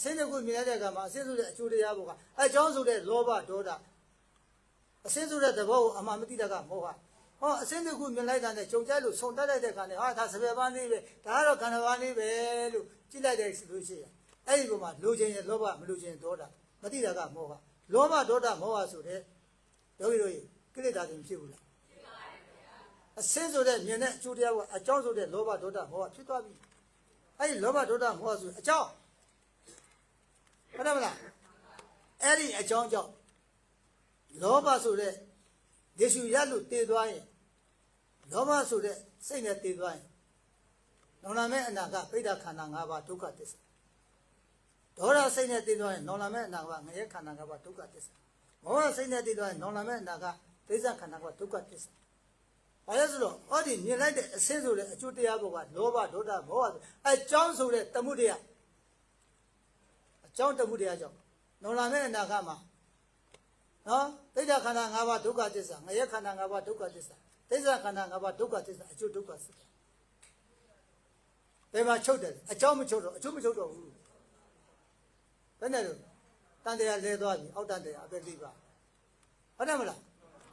အစင်းတစ်ခုမြင်လိုက်တဲ့အခါမှာအစင်းဆိုတဲ့အကျိုးတရားဘုကအဲအကြောင်းဆိုတဲ့လောဘဒေါသအစင်းဆိုတဲ့သဘောကိုအမှန်မသိတာကမောဟဟောအစင်းတစ်ခုမြင်လိုက်တာနဲ့ကြုံကြိုက်လို့ဆုံတက်လိုက်တဲ့အခါနဲ့ဟာဒါစပယ်ပန်းလေးပဲဒါကတော့ခန္ဓာပန်းလေးပဲလို့ကြည့်လိုက်တဲ့လို့ရှိရင်အဲ့ဒီပုံမှာလိုချင်ရင်လောဘမလိုချင်ဒေါသမသိတာကမောဟလောဘဒေါသမောဟဆိုတဲ့ယောဂီတို့ကိလေသာတွေဖြစ်ဘူးလားအစင်းဆိုတဲ့မြင်တဲ့အကျိုးတရားကအကြောင်းဆိုတဲ့လောဘဒေါသမောဟဖြစ်သွားပြီအဲ့ဒီလောဘဒေါသမောဟဆိုအကြောင်း ဟုတ်တယ်မလားအဲ့ဒီအကြောင်းကြောင့်လောဘဆိုတဲ့ယေရှုရလို့တည်သွားရင်လောဘဆိုတဲ့စိတ်နဲ့တည်သွားရင်နောင်လာမဲ့အနာကပိဋကခန္ဓာ၅ပါးဒုက္ခသစ္စာဒေါသစိတ်နဲ့တည်သွားရင်နောင်လာမဲ့အနာကငရဲခန္ဓာ၅ပါးဒုက္ခသစ္စာမောဟစိတ်နဲ့တည်သွားရင်နောင်လာမဲ့အနာကဒိဋ္ဌခန္ဓာ၅ပါးဒုက္ခသစ္စာဘာလဲဆိုတော့ဟောဒီမြင်လိုက်တဲ့အစင်းဆိုတဲ့အကျိုးတရားဘောကလောဘဒေါသမောဟဆိုအကြောင်းဆိုတဲ့တမှုတရား အကြောင်းတမှုတရားကြောင့်နောင်လာမဲ့အနာကမှာနော်ဒိဋ္ဌခန္ဓာ၅ပါးဒုက္ခသစ္စာငရဲခန္ဓာ၅ပါးဒုက္ခသစ္စာဒိဋ္ဌခန္ဓာ၅ပါးဒုက္ခသစ္စာအကျိုးဒုက္ခသစ္စာဘယ်မှာချုပ်တယ်လဲအကြောင်းမချုပ်တော့အကျိုးမချုပ်တော့ဘူးဘယ်နဲ့လို့တန်တရားလဲသွားပြီအောက်တန်တရားအပဲလေးပါဟုတ်တယ်မလား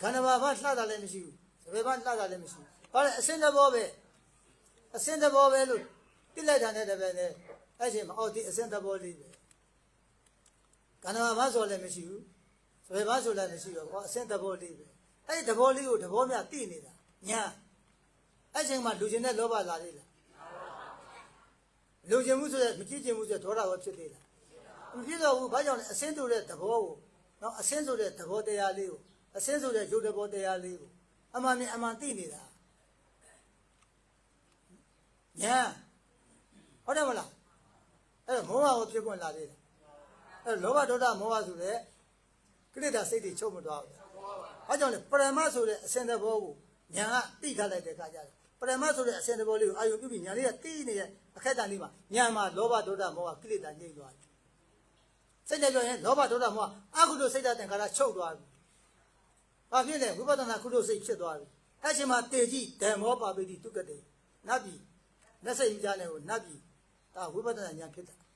ခန္ဓာဘာဘာလှတာလည်းမရှိဘူးသဘေဘာလှတာလည်းမရှိဘူးဟောလေအစင်းတဘောပဲအစင်းတဘောပဲလို့ပြစ်လိုက်တာနဲ့တပည့်နဲ့အဲ့ချိန်မှာအော်ဒီအစင်းတဘောလေးပဲ ခန္ဓာဘာဘာဆိုလည်းမရှိဘူးသဘေဘာဆိုလည်းမရှိတော့ဟောအစင်းတဘောလေးပဲအဲ့ဒီတဘောလေးကိုတဘောမြတိနေတာညာအဲ့ချိန်မှာလူကျင်တဲ့လောဘလာလေးလားလူကျင်မှုဆိုတဲ့မကြည့်ကျင်မှုဆိုတဲ့ဒေါသရောဖြစ်သေးလားမဖြစ်တော့ဘူးဘာကြောင့်လဲအစင်းဆိုတဲ့သဘောကိုနော်အစင်းဆိုတဲ့သဘောတရားလေးကိုအစင်းဆိုတဲ့ရုပ်သဘောတရားလေးကိုအမှန်မြင်အမှန်သိနေတာညာဟုတ်တယ်မလားအဲ့တော့မောဟကိုဖြစ်ခွင့်လာသေးတယ် အဲ့တော့လောဘဒေါသမောဟဆိုတဲ့ကိလေသာစိတ်တွေချုပ်မသွားဘူးဘာကြောင့်လဲပရမဆိုတဲ့အစင်းသဘောကိုညာကသိထားလိုက်တဲ့အခါကျတော့ပရမဆိုတဲ့အစင်းသဘောလေးကိုအာယုပြုပြီးညာလေးကသိနေတဲ့အခက်တန်လေးမှာညာမှာလောဘဒေါသမောဟကိလေသာညှိသွားတယ်စိတ်နဲ့ပြောရင်လောဘဒေါသမောဟအကုသိုလ်စိတ်ဓာတ်သင်္ခါရချုပ်သွားပြီ။ဘာဖြစ်လဲဝိပဿနာကုသိုလ်စိတ်ဖြစ်သွားပြီ။အဲ့ချိန်မှာတေကြည့်ဓမ္မောပါပိတိတုကတေနတ်ပြည်လက်စိတ်ကြီးကြတဲ့ကိုနတ်ပြည်ဒါဝိပဿနာဉာဏ်ဖြစ်တာ။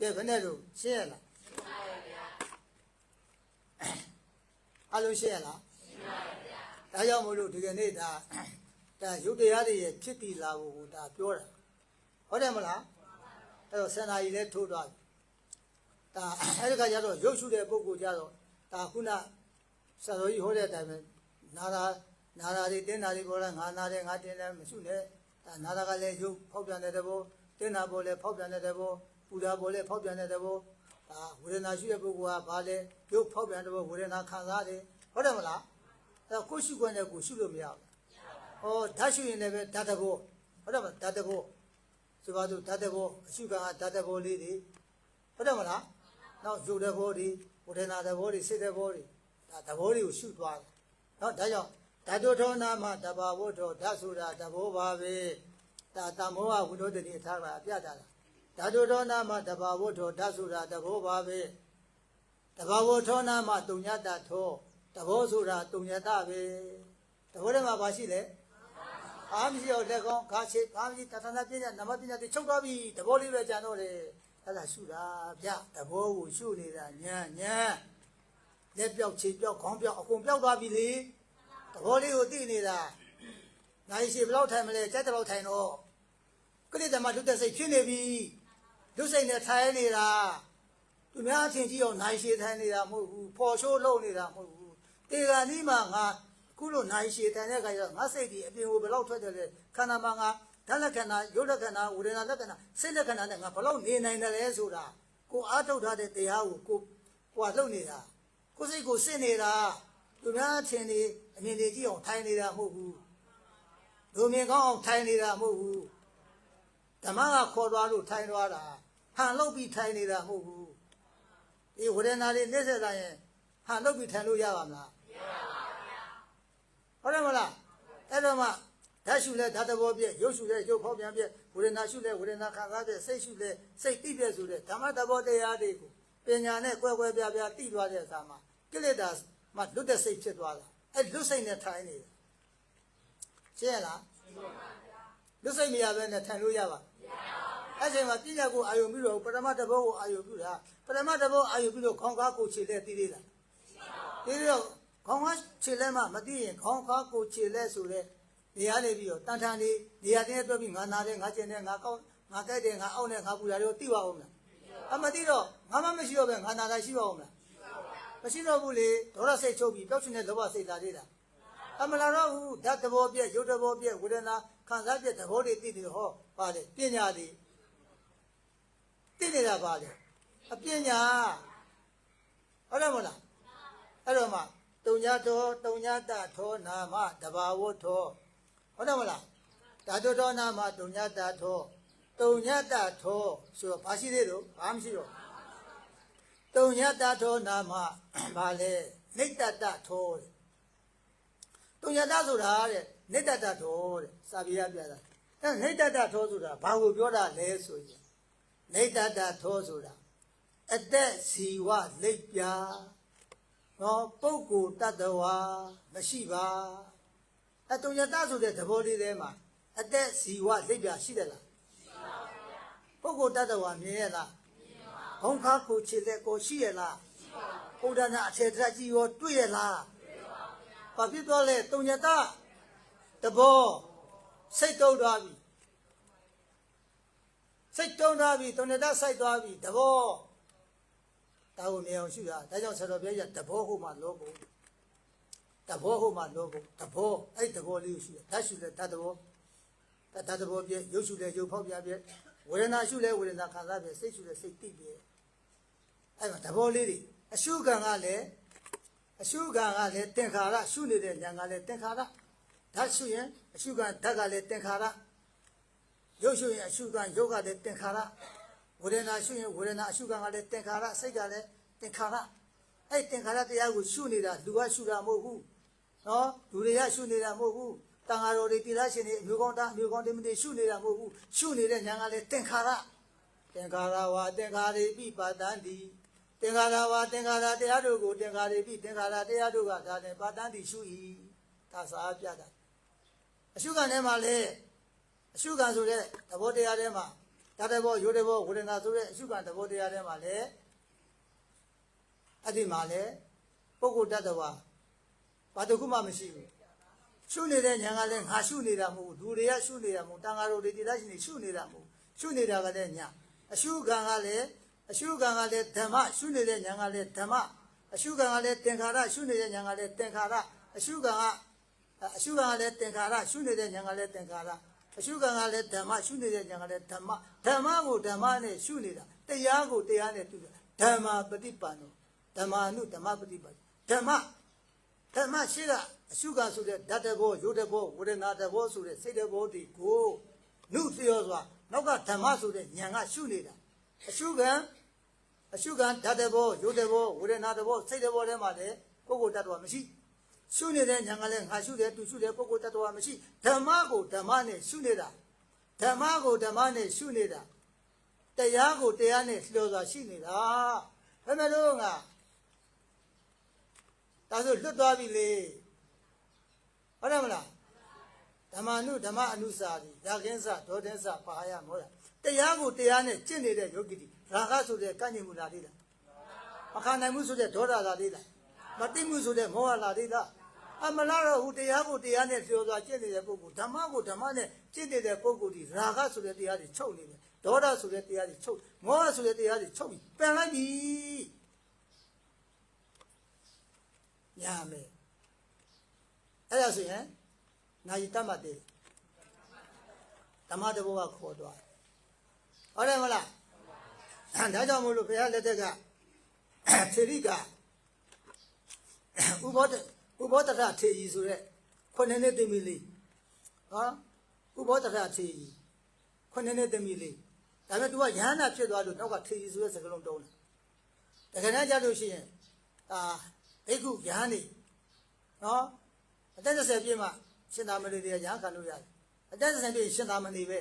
ကဲဘယ်နဲ့လို့ရှင်းရလား။ရှင်းပါရဲ့ဗျာ။အလုံးရှင်းရလား။ရှင်းပါရဲ့ဗျာ။ဒါကြောင့်မို့လို့ဒီကနေ့ဒါဒါရုပ်တရားတွေရဲ့ဖြစ်တည်လာဖို့ဒါပြောတာ။ဟုတ်တယ်မလား။အဲ့တော့စန္ဒာကြီးလည်းထိုးသွားပြီ။ဒါအဲ့ဒီခါကျတော့ရုပ်ရှုတဲ့ပုဂ္ဂိုလ်ကြတော့ဒါခုနဆရာတော်ကြီးဟောတဲ့အတိုင်းပဲနာတာနာတာတွေတင်းတာတွေပေါ်လာငါနာတယ်ငါတင်းတယ်မရှိနဲ့ဒါနာတာကလည်းရုပ်ဖောက်ပြန်တဲ့သဘောတင်းတာပေါ်လည်းဖောက်ပြန်တဲ့သဘော ပူတာပေါ်လည်းဖောက်ပြန်တဲ့သဘောဒါဝေဒနာရှိတဲ့ပုဂ္ဂိုလ်ကဘာလဲရုပ်ဖောက်ပြန်တဲ့ဘောဝေဒနာခံစားတယ်ဟုတ်တယ်မလားအဲကိုရှိခွင့်နဲ့ကိုရှိလို့မရဘူးဟောဓာတ်ရှိရင်လည်းပဲဓာတ်တဘောဟုတ်တယ်မလားဓာတ်တဘောဆိုပါစို့ဓာတ်တဘောအရှိကံကဓာတ်တဘောလေးတွေဟုတ်တယ်မလားနောက်ရုပ်တဘောတွေဝေဒနာတဘောတွေစိတ်တဘောတွေဒါသဘောတွေကိုရှုသွားတယ်။နော်ဒါကြောင့်ဓာတုထောနာမတဘာဝတ္ထောဓာတ်ဆိုတာသဘောပါပဲ။ဒါတမောဟဝိနောတတိအထားပါပြတာလား။ ဓာတုထောနာမတဘာဝတ္ထောဓာတ်ဆိုတာသဘောပါပဲ။တဘာဝထောနာမတုံညတထောသဘောဆိုတာတုံညတပဲ။သဘောထဲမှာဘာရှိလဲ။အာမရှိတော့လက်ကောင်းခါရှိအာမရှိတထနာပြည့်ညနမပညာတိချုပ်သွားပြီသဘောလေးပဲကြံတော့တယ်။အဲ့ဒါရှုတာဗျသဘောကိုရှုနေတာညာညာလက်ပြောက်ခြေပြောက်ခေါင်းပြောက်အကုန်ပြောက်သွားပြီလေသဘောလေးကိုသိနေတာနိုင်ရှိဘယ်လောက်ထိုင်မလဲကြက်တလောက်ထိုင်တော့ကိလေသာမှလွတ်တဲ့စိတ်ဖြစ်နေပြီ လွတ်စိတ်နဲ့ထိုင်နေတာသူများအထင်ကြီးအောင်နိုင်ရှိထိုင်နေတာမဟုတ်ဘူးဖော်ရှိုးလုပ်နေတာမဟုတ်ဘူးတေဂာနီးမှာငါခုလိုနိုင်ရှိထိုင်တဲ့ခါကျတော့ငါစိတ်ဒီအပြင်ကိုဘယ်လောက်ထွက်တယ်လဲခန္ဓာမှာငါဓာတ်လက္ခဏာရုပ်လက္ခဏာဝေဒနာလက္ခဏာစိတ်လက္ခဏာနဲ့ငါဘယ်လောက်နေနိုင်တယ်လဲဆိုတာကိုအားထုတ်ထားတဲ့တရားကိုကိုကိုကလှုပ်နေတာကိုယ်စိတ်ကိုစစ်နေတာသူများအထင်နေအမြင်တွေကြည့်အောင်ထိုင်နေတာမဟုတ်ဘူးလူမြင်ကောင်းအောင်ထိုင်နေတာမဟုတ်ဘူးဓမ္မကခေါ်သွားလို့ထိုင်သွားတာ ဟန်လောက်ပြီးထိုင်နေတာမဟုတ်ဘူးဒီဝေဒနာတွေလက်ဆက်လာရင်ဟန်လောက်ပြီးထိုင်လို့ရပါမလားမရပါဘူးဗျာဟုတ်တယ်မလားအဲ့တော့မှဓာတ်ရှုလဲဓာတ်တဘောပြည့်ရုပ်ရှုလဲရုပ်ဖောက်ပြန်ပြည့်ဝေဒနာရှုလဲဝေဒနာခံစားပြည့်စိတ်ရှုလဲစိတ်သိပြည့်ဆိုတဲ့ဓမ္မတဘောတရားတွေကိုပညာနဲ့ကွဲကွဲပြားပြားသိသွားတဲ့အခါမှာကိလေသာမှလွတ်တဲ့စိတ်ဖြစ်သွားတာအဲ့လွတ်စိတ်နဲ့ထိုင်နေတယ်ရှင်းရလားရှင်းပါပါဗျာလွတ်စိတ်မရဘဲနဲ့ထိုင်လို့ရပါမရပါဘူး အဲ့ချိန်မှာပညာကိုအာယုံပြီးတော့ပထမတစ်ဘောကိုအာယုံပြီးတာပထမတစ်ဘောအာယုံပြီးတော့ခေါင်းကားကိုခြေလက်တီးသေးလားတီးတော့ခေါင်းကားခြေလက်မှမတီးရင်ခေါင်းကားကိုခြေလက်ဆိုတဲ့နေရာနေပြီးတော့တန်ထန်လေးနေရာတင်းတွဲပြီးငါနာတယ်ငါကျင်တယ်ငါကောက်ငါကြိုက်တယ်ငါအောက်နဲ့ငါပူတာတွေကိုသိပါဦးမလားအမသိတော့ငါမှမရှိတော့ပဲငါနာတာရှိပါဦးမလားမရှိတော့ဘူးလေဒေါရစိတ်ချုပ်ပြီးပျောက်ရှင်တဲ့လောဘစိတ်လာသေးတာအမလာတော့ဘူးဓာတ်သဘောပြည့်ရုပ်သဘောပြည့်ဝေဒနာခံစားပြည့်သဘောတွေသိတယ်ဟောပါလေပညာတွေ သိနေတာပါလေအပညာဟုတ်တယ်မဟုတ်လားအဲ့တော့မှတုံညာတော်တုံညာတထောနာမတဘာဝထောဟုတ်တယ်မဟုတ်လားဓာတုတော်နာမတုံညာတထောတုံညာတထောဆိုတော့ဘာရှိသေးတော့ဘာမှမရှိတော့တုံညာတထောနာမဘာလဲနိတ္တတထောတဲ့တုံညာတဆိုတာတဲ့နိတ္တတထောတဲ့စာပေရပြတာအဲနိတ္တတထောဆိုတာဘာကိုပြောတာလဲဆိုရင် နိတ္တတထောဆိုတာအသက်စီဝလိပ်ပြာနော်ပုဂ္ဂိုလ်တ attva မရှိပါအဲတုံညာတဆိုတဲ့သဘောလေးထဲမှာအသက်စီဝလိပ်ပြာရှိတယ်လားပုဂ္ဂိုလ်တ attva မြင်ရလားဘုံခါကိုခြေလက်ကိုရှိရလားဘုရားနာအထေထက်ကြီးရောတွေ့ရလားဘာဖြစ်သွားလဲတုံညတတဘောစိတ်တုံသွားပြီ စိတ်တုံသွားပြီတုံညတစိုက်သွားပြီတဘောတာကိုနေအောင်ရှုတာဒါကြောင့်ဆရာတော်ဘုရားကတဘောဟုတ်မှလောဖို့တဘောဟုတ်မှလောဖို့တဘောအဲ့တဘောလေးကိုရှုတယ်ဓာတ်ရှုတယ်ဓာတ်တဘောဓာတ်တဘောပြည့်ရုပ်ရှုတယ်ရုပ်ဖောက်ပြပြည့်ဝေဒနာရှုတယ်ဝေဒနာခံစားပြည့်စိတ်ရှုတယ်စိတ်သိပြည့်အဲ့မှာတဘောလေးတွေအရှုခံကလည်းအရှုခံကလည်းသင်္ခါရရှုနေတဲ့ဉာဏ်ကလည်းသင်္ခါရဓာတ်ရှုရင်အရှုခံဓာတ်ကလည်းသင်္ခါရ ရုပ်ရှုရင်အရှုခံရုပ်ကလည်းသင်္ခါရဝေဒနာရှုရင်ဝေဒနာအရှုခံကလည်းသင်္ခါရစိတ်ကလည်းသင်္ခါရအဲ့သင်္ခါရတရားကိုရှုနေတာလူကရှုတာမဟုတ်ဘူးနော်လူတွေကရှုနေတာမဟုတ်ဘူးတန်ဃာတော်တွေတိရရှင်တွေအမျိုးကောင်းသားအမျိုးကောင်းတွေမတွေရှုနေတာမဟုတ်ဘူးရှုနေတဲ့ဉာဏ်ကလည်းသင်္ခါရသင်္ခါရဝါသင်္ခါရိပိပါတန္တိသင်္ခါရဝါသင်္ခါရတရားတို့ကိုသင်္ခါရပြီသင်္ခါရတရားတို့ကဒါနဲ့ပါတန်းတိရှု၏ဒါစာပြတာအရှုခံထဲမှာလေ အရှုခံဆိုတဲ့သဘောတရားထဲမှာဓာတ်တဘောရိုးတဘောဝေဒနာဆိုတဲ့အရှုခံသဘောတရားထဲမှာလေအဲ့ဒီမှာလေပုဂ္ဂိုလ်တ attva ဘာတစ်ခုမှမရှိဘူးရှုနေတဲ့ညာကလည်းငါရှုနေတာမဟုတ်ဘူးလူတွေကရှုနေတာမဟုတ်တန်ဃာတော်တွေတရားရှင်တွေရှုနေတာမဟုတ်ရှုနေတာကလည်းညာအရှုခံကလည်းအရှုခံကလည်းဓမ္မရှုနေတဲ့ဉာဏ်ကလည်းဓမ္မအရှုခံကလည်းသင်္ခါရရှုနေတဲ့ဉာဏ်ကလည်းသင်္ခါရအရှုခံကအရှုခံကလည်းသင်္ခါရရှုနေတဲ့ဉာဏ်ကလည်းသင်္ခါရ အရှုခံကလည်းဓမ္မရှုနေတဲ့ဉာဏ်ကလည်းဓမ္မဓမ္မကိုဓမ္မနဲ့ရှုနေတာတရားကိုတရားနဲ့တူတာဓမ္မပฏิပန်နောဓမ္မာနုဓမ္မပฏิပန်ဓမ္မဓမ္မရှိကအရှုခံဆိုတဲ့ဓာတ်တဘောယုတ်တဘောဝေဒနာတဘောဆိုတဲ့စိတ်တဘောဒီကိုနုတရောစွာနောက်ကဓမ္မဆိုတဲ့ဉာဏ်ကရှုနေတာအရှုခံအရှုခံဓာတ်တဲ့ဘောရုပ်တဲ့ဘောဝေဒနာတဲ့ဘောစိတ်တဲ့ဘောထဲမှာလည်းပုဂ္ဂိုလ်တ attva မရှိ ရှုနေတဲ့ညာကလည်းငါရှုတယ်သူရှုတယ်ပုဂ္ဂိုလ်တ attva မရှိဓမ္မကိုဓမ္မနဲ့ရှုနေတာဓမ္မကိုဓမ္မနဲ့ရှုနေတာတရားကိုတရားနဲ့လျှော်စွာရှိနေတာဘယ်မဲ့လို့ငါဒါဆိုလွတ်သွားပြီလေဟုတ်တယ်မလားဓမ္မနုဓမ္မအနုစာတိရာခင်းစဒေါတင်းစပါဟယမောတာတရားကိုတရားနဲ့ကျင့်နေတဲ့ယောဂီတိရာဂဆိုတဲ့ကန့်ညင်မှုလာသေးလားမခံနိုင်မှုဆိုတဲ့ဒေါသလာသေးလားမသိမှုဆိုတဲ့မောဟလာသေးလား အမလားတော့ဟိုတရားကိုတရားနဲ့ပြောစွာကျင့်နေတဲ့ပုဂ္ဂိုလ်ဓမ္မကိုဓမ္မနဲ့ကျင့်နေတဲ့ပုဂ္ဂိုလ်ဒီရာဂဆိုတဲ့တရားတွေချုပ်နေတယ်ဒေါသဆိုတဲ့တရားတွေချုပ်မောဟဆိုတဲ့တရားတွေချုပ်ပြီးပန်လိုက်ပြီညာမယ်အဲ့ဒါဆိုရင်နာယီတတ်မှတ်တယ်ဓမ္မတဘောကခေါ်သွားတယ်ဟုတ်တယ်မလားဒါကြောင့်မို့လို့ဘုရားလက်ထက်ကထေရိကဥဘောတ ဥဘောတရထေကြီးဆိုတဲ့ခုနှစ်နှစ်သမီးလေးနော်ဥဘောတရထေကြီးခုနှစ်နှစ်သမီးလေးဒါပေမဲ့ तू ကရဟန္တာဖြစ်သွားလို့နောက်ကထေကြီးဆိုတဲ့စကားလုံးတုံးတယ်တကယ်တမ်းကြလို့ရှိရင်အာဘိက္ခုရဟန်းနေနော်အသက်30ပြည့်မှရှင်သာမဏေတွေရဟန်းခံလို့ရတယ်အသက်30ပြည့်ရှင်သာမဏေပဲ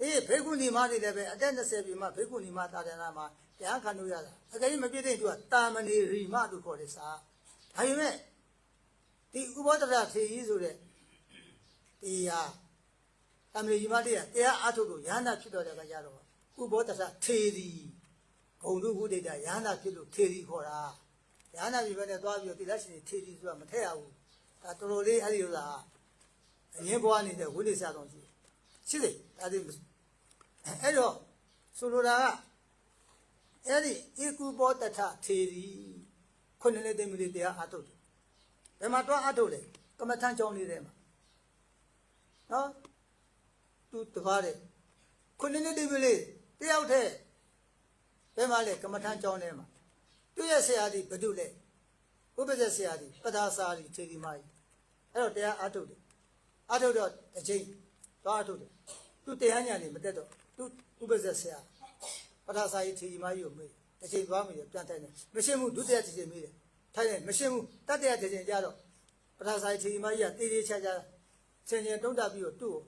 အေးဘိက္ခုနီမတွေလည်းပဲအသက်20ပြည့်မှဘိက္ခုနီမတာတယ်နာမှာရဟန်းခံလို့ရတာအကယ်၍မပြည့်တဲ့သူကတာမဏေရီမလို့ခေါ်တယ်စာဒါပေမဲ့ ဒီဥဘောဒရထေကြီးဆိုတဲ့တရားတာမဏေရီမတွေကတရားအထုတ်လို့ရဟန္တာဖြစ်တော့တဲ့ကကြတော့ဥဘောတထထေရီဂုံတုဘုဒ္ဓတာယန္တာဖြစ်လို့ထေရီခေါ်တာယန္တာပြီပဲနဲ့သွားပြီးတော့တိရရှင်ထေရီဆိုတာမထည့်ရဘူးဒါတော်တော်လေးအဲ့ဒီဥစ္စာအရင်ဘွားနေတဲ့ဝိနည်းဆရာတော်ရှိရှိသေးဒါဒီအဲ့တော့ဆိုလိုတာကအဲ့ဒီဧကုဘောတထထေရီခုနှစ်နှစ်သိမ့်မလေးတရားအထုတ်တယ် ဘယ်မှာတွားအထုတ်လဲကမ္မထမ်းကြောင်းလေးထဲမှာနော်သူတကားတဲ့ခုနှစ်နှစ်သိမ့်မလေးတယောက်တည်းဘယ်မှာလဲကမ္မထမ်းကြောင်းထဲမှာသူ့ရဲ့ဆရာကြီးဘယ်သူလဲဥပ္ပဇ္ဇဆရာကြီးပဒါစာကြီးထေရီမကြီးအဲ့တော့တရားအထုတ်တယ်အထုတ်တော့တစ်ချိန်သွားအထုတ်တယ်သူတရားညာနေမတက်တော့သူဥပ္ပဇ္ဇဆရာပထစာကြီးထေကြီးမကြီးကိုမေးတယ်တစ်ချိန်သွားမိတယ်ပြန်ထိုင်တယ်မရှင်းဘူးဒုတိယတစ်ချိန်မေးတယ် ထိုင်တယ်မရှင်းဘူးတတိယတစ်ချိန်ကျတော့ပထစာကြီးထေကြီးမကြီးကတေးသေးချာချာဆင်ញင်တုံးတာပြီးတော့သူ့ကို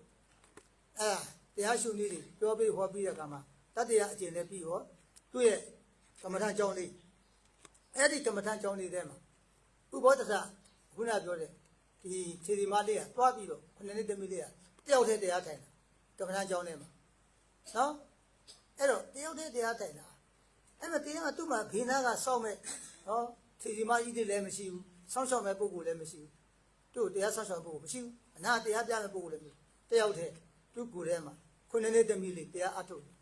အဲ့ဒါတရားရှုနည်းတွေပြောပြီးဟောပြီးတဲ့အခါမှာတတိယအကျင့်လည်းပြီးဟောသူ့ရဲ့ကမ္မထကြောင်းလေးအဲ့ဒီကမ္မထကြောင်းလေးထဲမှာဥဘောတထခုနပြောတဲ့ဒီထေကြီးမလေးကသွားပြီးတော့ခုနှစ်နှစ်တမီးလေးကတယောက်တည်းတရားထိုင်တာကမ္မထကြောင်းထဲမှာနော်အဲ့တော့တယောက်တည်းတရားတိုင်တာအဲ့မဲ့တရားကသူ့မှာဘေးနာကစောင့်မဲ့နော် ထေဒီမကြီးတွေလည်းမရှိဘူးစောင့်ရှောက်မဲ့ပုဂ္ဂိုလ်လည်းမရှိဘူးသူ့ကိုတရားစောင့်ရှောက်ပုဂ္ဂိုလ်မရှိဘူးအနာတရားပြမဲ့ပုဂ္ဂိုလ်လည်းမရှိဘူးတယောက်တည်းသူ့ကိုယ်ထဲမှာခုနှစ်နှစ်တမီလေးတရားအထုတ်တယ်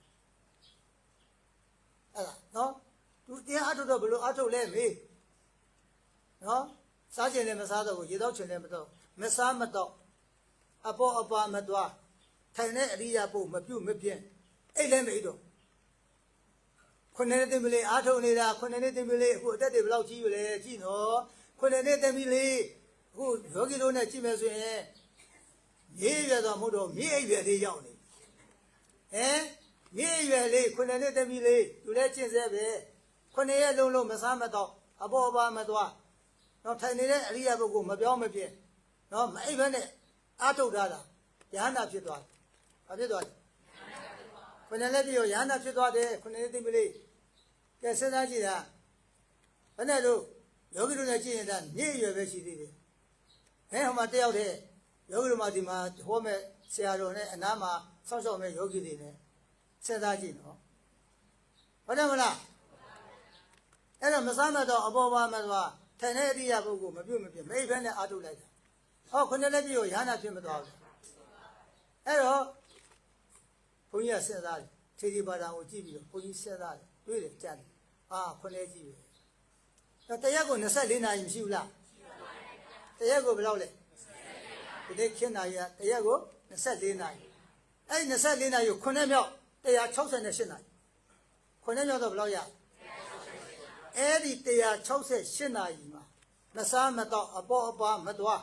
အဲ့ဒါနော်သူတရားအထုတ်တော့ဘယ်လိုအထုတ်လဲမေးနော်စားခြင်းလည်းမစားတော့ဘူးရေတော့ခြင်းလည်းမတော့မစားမတော့အပေါ်အပါမသွားထိုင်တဲ့အရိယာပုမပြုတ်မပြင်းအဲ့လည်းမအိတော့ ခုနှစ်နှစ်သမီးလေးအားထုတ်နေတာခုနှစ်နှစ်သမီးလေးအခုအသက်တွေဘယ်လောက်ကြီးပြီလဲကြည့်နော်ခုနှစ်နှစ်သမီးလေးအခုယောဂီတို့နဲ့ကြည့်မယ်ဆိုရင်မြေရွယ်တော့မဟုတ်တော့မြေအိပ်ရွယ်လေးရောက်နေဟမ်မြေရွယ်လေးခုနှစ်နှစ်သမီးလေးသူလည်းကျင့်စေပဲခုနှစ်ရက်လုံးလုံးမစားမတော့အပေါ်အပါမသွားတော့ထိုင်နေတဲ့အရိယာပုဂ္ဂိုလ်မပြောင်းမပြင်းနော်မအိပ်ဘဲနဲ့အားထုတ်တာလားယဟန္တာဖြစ်သွားတယ်ဘာဖြစ်သွားလဲခုနှစ်လက်ပြရောရဟန္တာဖြစ်သွားတယ်ခုနှစ်လက်သိမလေး ကဲစဉ်းစားကြည့်တာဘယ်နဲ့လို့ယောဂီတို့နဲ့ကြည့်ရင်ဒါညည့်ရွယ်ပဲရှိသေးတယ်ဟဲ့ဟိုမှာတယောက်တည်းယောဂီတို့မှာဒီမှာဟောမဲ့ဆရာတော်နဲ့အနားမှာစောင့်ရှောက်မဲ့ယောဂီတွေနဲ့စဉ်းစားကြည့်နော်ဟုတ်တယ်မလားအဲ့တော့မစားမတော့အပေါ်ပါမသွားထိုင်တဲ့အရိယာပုဂ္ဂိုလ်မပြုတ်မပြတ်မိဘဲနဲ့အာထုတ်လိုက်တာဟောခုနှစ်လက်ပြရောရဟန္တာဖြစ်မသွားဘူးအဲ့တော့ဘုန်းကြီးကစဉ်းစားတယ်ခြေဒီပါဒံကိုကြည့်ပြီးတော့ဘုန်းကြီးစဉ်းစားတယ် တွေ့တယ်ကြားတယ်အာခွန်းလေးကြည့်ပဲတော့တရက်ကို24နာရီမရှိဘူးလားတရက်ကိုဘယ်လောက်လဲဒီနေ့ခင်းနာရီကတရက်ကို24နာရီအဲ့ဒီ24နာရီကိုခုနှစ်မြောက်168နာရီခုနှစ်မြောက်တော့ဘယ်လောက်ရအဲ့ဒီ168နာရီမှာမစားမတော့အပေါ်အပါမသွား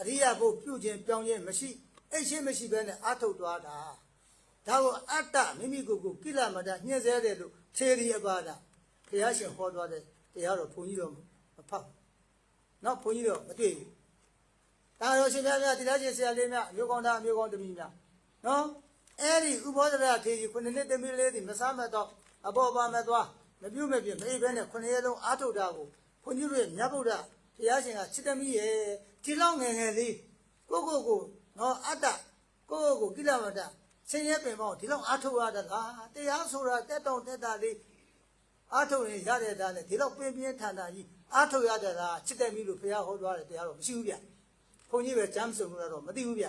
အရိယာဘုပြုခြင်းပြောင်းခြင်းမရှိအိတ်ချင်းမရှိဘဲနဲ့အထုတ်သွားတာ ဒါကိုအတ္တမိမိကိုယ်ကိုကိလမတညှင်းဆဲတယ်လို့ထေရီအပါဒဘုရားရှင်ဟောသွားတဲ့တရားတော်ဘုန်းကြီးတော်မဖတ်ဘူး။နောက်ဘုန်းကြီးတော်မတွေ့ဘူး။ဒါတော်ရှင်များများတရားရှင်ဆရာလေးများအမျိုးကောင်းသားအမျိုးကောင်းသမီးများနော်အဲ့ဒီဥဘောဒရာထေရီခုနှစ်နှစ်သမီးလေးဒီမစားမတော့အပေါ်ပါမသွားမပြုတ်မပြင်းမေးဘဲနဲ့ခုနှစ်ရက်လုံးအာထုတ်တာကိုဘုန်းကြီးတို့ရဲ့မြတ်ဗုဒ္ဓဘုရားရှင်ကချစ်သမီးရဲ့ဒီလောက်ငယ်ငယ်လေးကိုကိုကိုနော်အတ္တကိုကိုကိုကိလမတ ဆင်းရဲပင်ပေါ့ဒီလောက်အားထုတ်ရတာလားတရားဆိုတာတက်တောင့်တက်တာလေးအားထုတ်ရင်ရတဲ့သားနဲ့ဒီလောက်ပင်ပြင်းထန်တာကြီးအားထုတ်ရတဲ့လားချစ်တဲ့မိလို့ဘုရားဟောသွားတယ်တရားတော့မရှိဘူးဗျဘုန်းကြီးပဲကြမ်းစုံလို့တော့မသိဘူးဗျ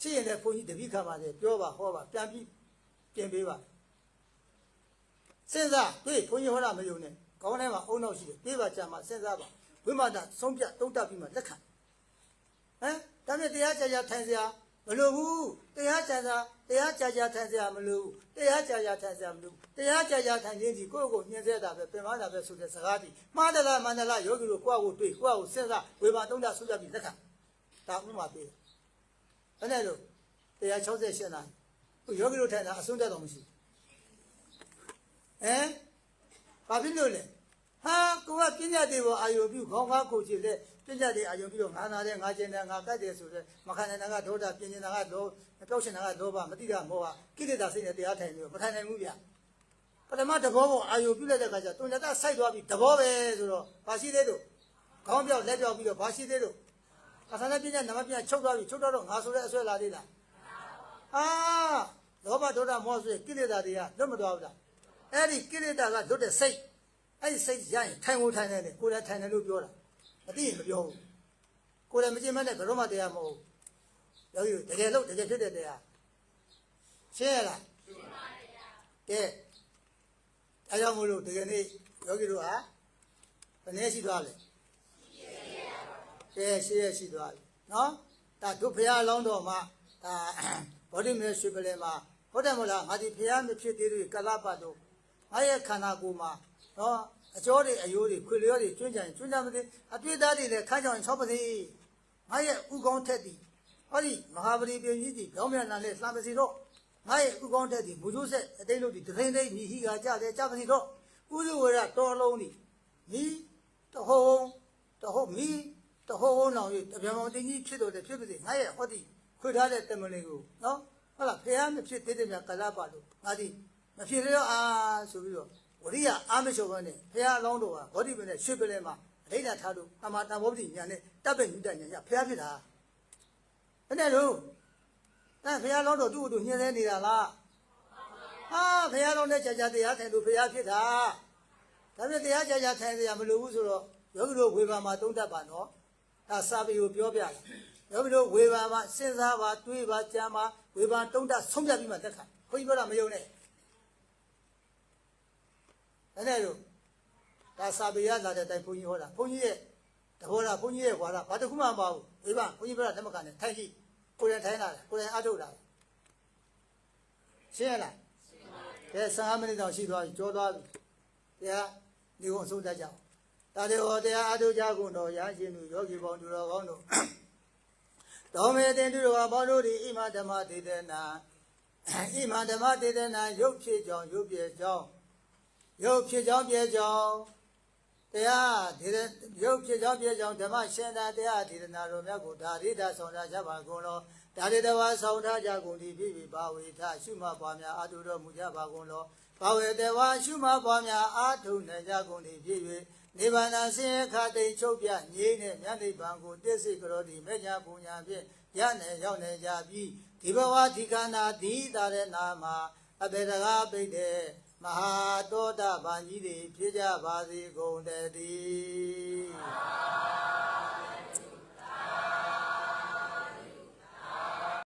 ချစ်ရင်လည်းဘုန်းကြီးတပိခါပါလေပြောပါဟောပါပြန်ပြီးပြင်ပေးပါစဉ်းစားတွေ့ဘုန်းကြီးဟောတာမယုံနဲ့ကောင်းထဲမှာအုံနောက်ရှိတယ်ပြေးပါကြမှာစဉ်းစားပါဝိမာဒဆုံးပြတုံးတက်ပြီးမှလက်ခံဟမ်ဒါနဲ့တရားကြာကြာထိုင်စရာမလိုဘူးတရားကြာကြာ တရားကြာကြာထိုင်စရာမလိုဘူးတရားကြာကြာထိုင်စရာမလိုဘူးတရားကြာကြာထိုင်ခြင်းဒီကိုယ့်ကိုညှင်းဆဲတာပဲပြင်မတာပဲဆိုတဲ့စကားဒီမှားတယ်လားမှန်တယ်လားယောဂီတို့ကိုယ့်ကိုတွေ့ကိုယ့်ကိုစဉ်းစားဝေဘာတုံးတက်ဆုကြပြီးလက်ခံဒါဥမာပေးတယ်ဘယ်နဲ့လို့တရား68နာရီခုယောဂီတို့ထိုင်တာအစွန်းတက်တော့မရှိဟမ်ဘာဖြစ်လို့လဲဟာကိုကပညာတွေပေါ်အာယုပြုခေါင်းကားကိုကြည့်လေ ပညာတွေအာယုပြုတော့ငါနာတယ်ငါကျင်တယ်ငါကတ်တယ်ဆိုတဲ့မခံနိုင်တာကဒေါသပြင်နေတာကလောပြောက်ရှင်တာကလောဘမတိတာမောဟကိလေသာစိတ်နဲ့တရားထိုင်ပြီးမထိုင်နိုင်ဘူးဗျပထမတဘောပေါ်အာယုပြုလိုက်တဲ့ခါကျတုံညတစိုက်သွားပြီးတဘောပဲဆိုတော့ဘာရှိသေးလို့ခေါင်းပြောက်လက်ပြောက်ပြီးတော့ဘာရှိသေးလို့ကသနာပညာနမပညာချုပ်သွားပြီချုပ်တော့ငါဆိုတဲ့အဆွဲလာသေးလားအာလောဘဒေါသမောဟဆိုရင်ကိလေသာတွေကလွတ်မသွားဘူးလားအဲ့ဒီကိလေသာကလွတ်တဲ့စိတ်အဲ့ဒီစိတ်ရရင်ထိုင်ဖို့ထိုင်နေတယ်ကိုယ်လည်းထိုင်တယ်လို့ပြောတာ မသိရင်မပြောဘူးကိုယ်လည်းမကျင်မဲ့တဲ့ဘယ်တော့မှတရားမဟုတ်ဘူးယောဂီတို့တကယ်လို့တကယ်ဖြစ်တဲ့တရားရှင်းရလားရှင်းပါဗျာကဲအဲကြောင့်မို့လို့တကယ်နေ့ယောဂီတို့ဟာဘယ်နည်းရှိသွားလဲကဲရှင်းရရှိသွားပြီနော်ဒါဒုဖရာလောင်းတော်မှာဒါဗောဓိမေရွှေပလဲမှာဟုတ်တယ်မဟုတ်လားငါဒီဖရာမဖြစ်သေးသေးကလပတ်တို့ငါရဲ့ခန္ဓာကိုယ်မှာနော် အကျော်တွေအယိုးတွေခွေလျောတွေကျွန်းကြံကျွန်းကြံမသိအတွေ့အသားတွေလည်းခန်းကြောင်၆ပါးစီငါရဲ့ဥကောင်းထက်သည်ဟောဒီမဟာပရိပင်ကြီးကြီးကြောင်းမြန်လာနဲ့လှမ်းပါစီတော့ငါရဲ့ဥကောင်းထက်သည်မူကျိုးဆက်အတိတ်လို့ဒီဒသိန်းသိန်းညီဟိကကြတယ်ကြပါစီတော့ဥဒုဝရတော်လုံးဒီမိတဟုံတဟုတ်မိတဟုတ်အောင်၍တပြန်မောင်တင်းကြီးဖြစ်တော့တယ်ဖြစ်ပါစေငါရဲ့ဟောဒီခွေထားတဲ့တမန်လေးကိုနော်ဟုတ်လားဖះမဖြစ်သေးတယ်များကလာပါလို့ငါဒီမဖြစ်ရအာဆိုပြီးတော့ ဝရိယအာမရှောဘနဲ့ဖះအလောင်းတော်ဟာဘောဓိပင်နဲ့ရွှေပလဲမှာအဋ္ဌာထားလို့အမတန်ဘောဓိညာနဲ့တပ်ပဲညုတညာရဖះဖြစ်တာအဲ့နဲ့လို့အဲ့ဖះအလောင်းတော်သူ့ကိုသူညှင်းလဲနေတာလားဟာဖះအလောင်းနဲ့ကြာကြာတရားထိုင်လို့ဖះဖြစ်တာဒါပေမဲ့တရားကြာကြာထိုင်စရာမလိုဘူးဆိုတော့ယောဂီတို့ဝေဘာမှာသုံးတတ်ပါနော်ဒါစာပေကိုပြောပြတာယောဂီတို့ဝေဘာမှာစဉ်းစားပါတွေးပါကြံပါဝေဘာတုံးတဆုံးဖြတ်ပြီးမှတက်ခါခွင့်ပြောတာမယုံနဲ့ အဲ့ဒါလို့ဒါစာပေရလာတဲ့အတိုင်းဘုန်းကြီးဟောတာဘုန်းကြီးရဲ့တဘောတာဘုန်းကြီးရဲ့ဝါဒဘာတစ်ခုမှမပါဘူးဝေဘာဘုန်းကြီးပြောတာလက်မခံနဲ့ထိုင်ကြည့်ကိုယ်တိုင်ထိုင်လာတယ်ကိုယ်တိုင်အထုတ်လာတယ်ရှင်းရလားရှင်းပါပြီကဲ15မိနစ်တောင်ရှိသွားပြီကြောသွားပြီတရားဒီကုန်းအဆုံးတတ်ကြအောင်ဒါတွေဟောတရားအထုတ်ကြကုန်တော်ရရှင်သူယောဂီပေါင်းသူတော်ကောင်းတို့တော်မေတင်သူတော်ဘောင်းတို့ဒီဣမဓမ္မဒေသနာဣမဓမ္မဒေသနာရုပ်ဖြစ်ကြောင်းရုပ်ပြကြောင်း ရုပ်ဖြစ်ကြောင်းပြကြောင်းတရားဒေသရုပ်ဖြစ်ကြောင်းပြကြောင်းဓမ္မရှင်သာတရားဒေသနာတော်မြတ်ကိုဒါရိတာဆောင်ထားကြပါကုန်လောဒါရိတဝါဆောင်ထားကြကုန်သည်ဖြစ်ပြီးဘာဝေထရှုမှတ်ပွားများအာထုတော်မူကြပါကုန်လောဘာဝေတဝါရှုမှတ်ပွားများအာထုနိုင်ကြကုန်သည်ဖြစ်၍နိဗ္ဗာန်ဆင်းရဲခတိတ်ချုပ်ပြငြိမ့်တဲ့မြတ်နိဗ္ဗာန်ကိုတစ္ဆိကရောတိမေညာပူညာဖြင့်ရနိုင်ရောက်နိုင်ကြပြီဒီဘဝဒီကနာဒီတာတဲ့နာမှာအဘေဒဂါပိတ်တဲ့ မဟာတောတဗန်ကြီးတွေဖြစ်ကြပါစေကုန်တည်း